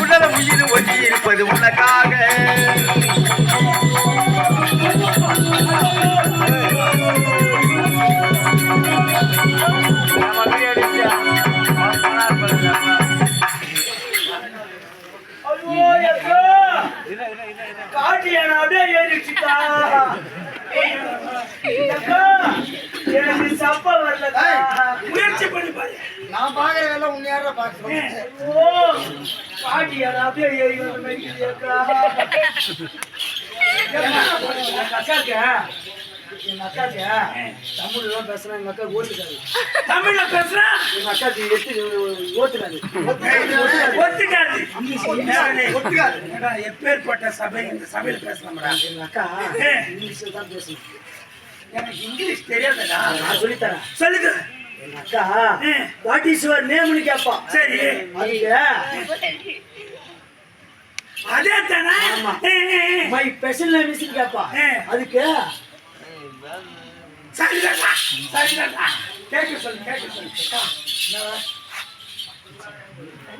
உடல உயிர் ஒட்டி இருப்பது உனக்காக எனக்கு. முயற்சி பண்ணி. நான் பாக்குறதெல்லாம் உன்னை யாரா பாக்குறேன் ஓ, யானை அப்படியே அக்காக்கு, எங்க அக்காக்கு? தமிழ்ல தான் பேசுறேன் எங்க அக்கா ஓட்டுக்காது தமிழ்ல பேசுறா? எங்க அக்காக்கு எட்டு ஓட்டுக்காது ஒத்துக்காது ஒத்துக்காது. எப்பேற்பட்ட சபை இந்த சபையில பேசலாம்டா? எங்க அக்கா இங்கிலீஷ்ல தான் பேசணும். எனக்கு இங்கிலீஷ் தெரியாதுடா. நான் சொல்லித்தரேன். சொல்லுங்க. எங்க அக்கா வாட் இஸ் யுவர் நேம்னு கேட்பா சரி. அதுக்கு அதே தானே. மை ஸ்பெஷல் நேம் இஸ் கேட்பா ஏ. அதுக்கு சரிதாடா கேட்க சொல்லு கேட்க சொல்லு சத்தமா சொல்லண்டா வாட் இஸ் யுவர் நேம் டி தேவடியா அக்கா இப்ப எவ்வளவு வாட் இஸ்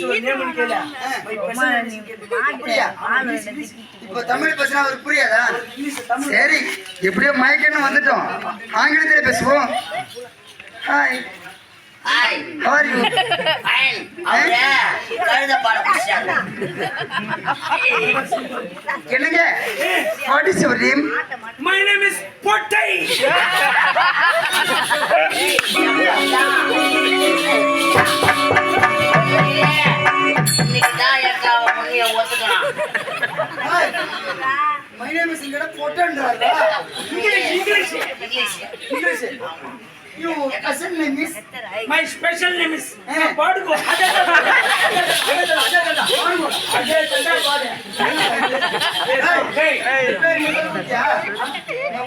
யுவர் நேம் டி கேளா. மை ஸ்பெஷல் நேம் இஸ் அப்படியா? இப்ப தமிழ் பேசினா அவருக்கு புரியாதா? சரி எப்படியோ மயக்கன்னு வந்துட்டோம். ஆங்கிலத்திலே பேசுவோம். Hi hi are you? Fine அவரே கழுத பாட பிடிச்சாங்க என்னங்க? What is your name my name is பொட்டை இன்னைக்கு தான் எக்கா முன்னைய ஒத்துக்கலாம் மை நேம் இஸ் இங்கட போட்டன்றாரா English English English English you Kazan name is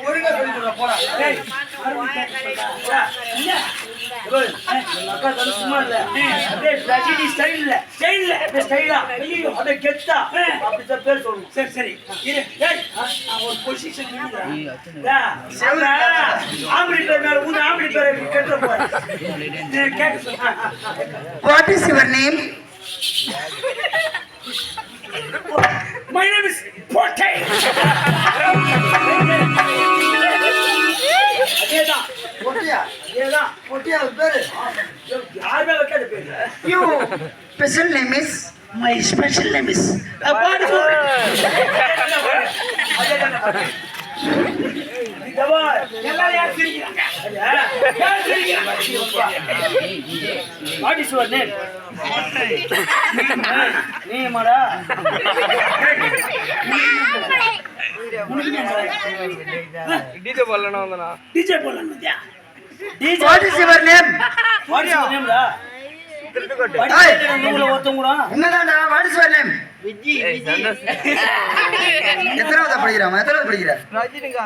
ஒழுங்கா சொல்லி போடா சும்மா இல்ல ரஜினி ஸ்டைல்ல ஸ்டைல்ல ஸ்டைலா ஐயோ கெத்தா அப்படிதான் பேர் சொல்லணும் சரி சரி ஒரு பொசிஷன் ஆம்பளை பேர் மேல உங்க ஆம்பளை பேரை கெட்ட போற what is your name is பொட்டை அதேதான் பொட்டியா அதேதான் பொட்டியா பேரு யாருமே வைக்காத பேரு you special name is my special name is பாடுகோ எல்லாரும் யார் சிரிக்கிறாங்க யார் சிரிக்கிறாங்க what is your name நீமாடா DJ DJ what is your name what is your நேம்டா நூல ஒருத்தங்க கூட என்னதான்டா வாட் இஸ் யுவர் நேம் எத்தனாவது படிக்கிறான்? எத்தனாவது படிக்கிற ஆ?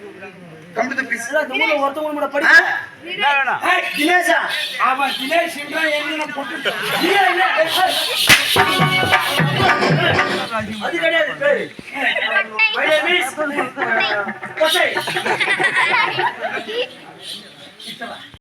கம் டு தி ஏய், தினேஷா. தினேஷ் என்ன போட்டு இல்ல இல்ல அது கிடையாது பேரு